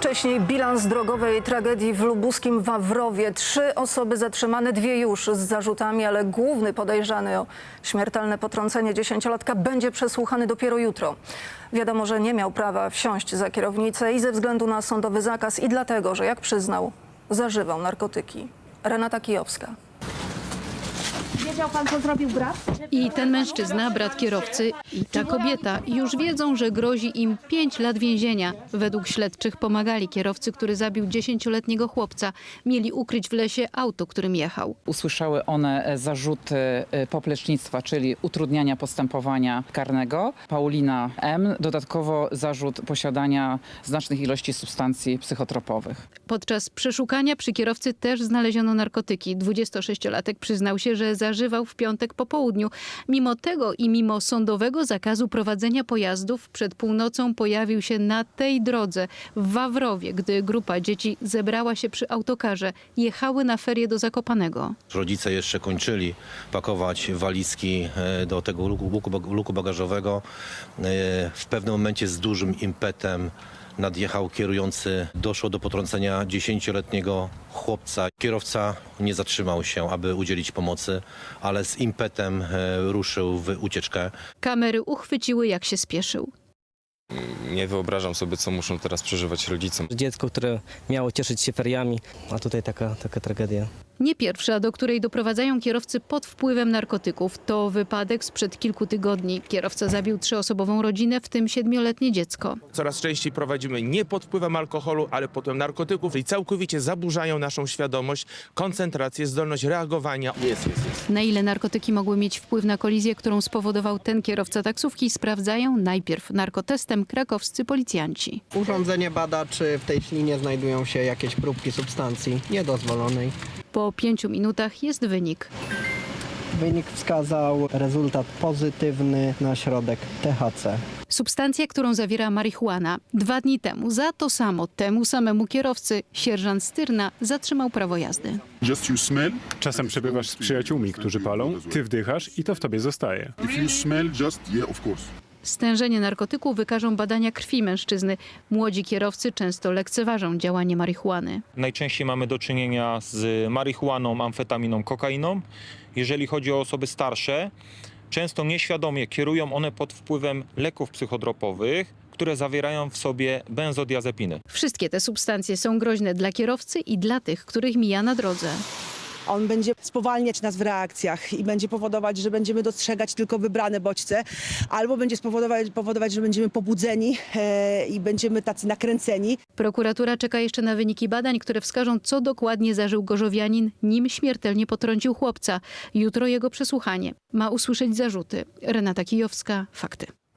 Wcześniej bilans drogowej tragedii w lubuskim Wawrowie. Trzy osoby zatrzymane, dwie już z zarzutami, ale główny podejrzany o śmiertelne potrącenie dziesięciolatka będzie przesłuchany dopiero jutro. Wiadomo, że nie miał prawa wsiąść za kierownicę i ze względu na sądowy zakaz i dlatego, że jak przyznał, zażywał narkotyki. Renata Kijowska. Wiedział pan, co zrobił brat? I ten mężczyzna, brat kierowcy, i ta kobieta już wiedzą, że grozi im 5 lat więzienia. Według śledczych pomagali kierowcy, który zabił 10-letniego chłopca. Mieli ukryć w lesie auto, którym jechał. Usłyszały one e, zarzuty e, poplecznictwa, czyli utrudniania postępowania karnego. Paulina M. dodatkowo zarzut posiadania znacznych ilości substancji psychotropowych. Podczas przeszukania przy kierowcy też znaleziono narkotyki. 26-latek przyznał się, że zażywał w piątek po południu. Mimo tego i mimo sądowego zakazu prowadzenia pojazdów przed północą pojawił się na tej drodze w Wawrowie, gdy grupa dzieci zebrała się przy autokarze. Jechały na ferie do Zakopanego. Rodzice jeszcze kończyli pakować walizki e, do tego luku, luku bagażowego. E, W pewnym momencie z dużym impetem nadjechał kierujący. Doszło do potrącenia 10-letniego chłopca. Kierowca nie zatrzymał się, aby udzielić pomocy, ale z impetem e, ruszył w ucieczkę. Kamery uchwyciły, jak się spieszył. Nie wyobrażam sobie, co muszą teraz przeżywać rodzice. Dziecko, które miało cieszyć się feriami, a tutaj taka, taka tragedia. Nie pierwsza, do której doprowadzają kierowcy pod wpływem narkotyków. To wypadek sprzed kilku tygodni. Kierowca zabił trzyosobową rodzinę, w tym siedmioletnie dziecko. Coraz częściej prowadzimy nie pod wpływem alkoholu, ale pod wpływem narkotyków i całkowicie zaburzają naszą świadomość, koncentrację, zdolność reagowania. Na ile narkotyki mogły mieć wpływ na kolizję, którą spowodował ten kierowca taksówki, sprawdzają najpierw narkotestem krakowscy policjanci. Urządzenie bada, czy w tej ślinie znajdują się jakieś próbki substancji niedozwolonej. Po pięciu minutach jest wynik. Wynik wskazał rezultat pozytywny na środek THC. Substancja, którą zawiera marihuana. Dwa dni temu za to samo temu samemu kierowcy sierżant Styrna zatrzymał prawo jazdy. Czasem przebywasz z przyjaciółmi, którzy palą, ty wdychasz i to w tobie zostaje. If you smell, just yeah, of course. Stężenie narkotyku wykażą badania krwi mężczyzny. Młodzi kierowcy często lekceważą działanie marihuany. Najczęściej mamy do czynienia z marihuaną, amfetaminą, kokainą. Jeżeli chodzi o osoby starsze, często nieświadomie kierują one pod wpływem leków psychodropowych, które zawierają w sobie benzodiazepiny. Wszystkie te substancje są groźne dla kierowcy i dla tych, których mija na drodze. On będzie spowalniać nas w reakcjach i będzie powodować, że będziemy dostrzegać tylko wybrane bodźce, albo będzie spowodować, powodować, że będziemy pobudzeni e, i będziemy tacy nakręceni. Prokuratura czeka jeszcze na wyniki badań, które wskażą, co dokładnie zażył gorzowianin, nim śmiertelnie potrącił chłopca. Jutro jego przesłuchanie. Ma usłyszeć zarzuty. Renata Kijowska, Fakty.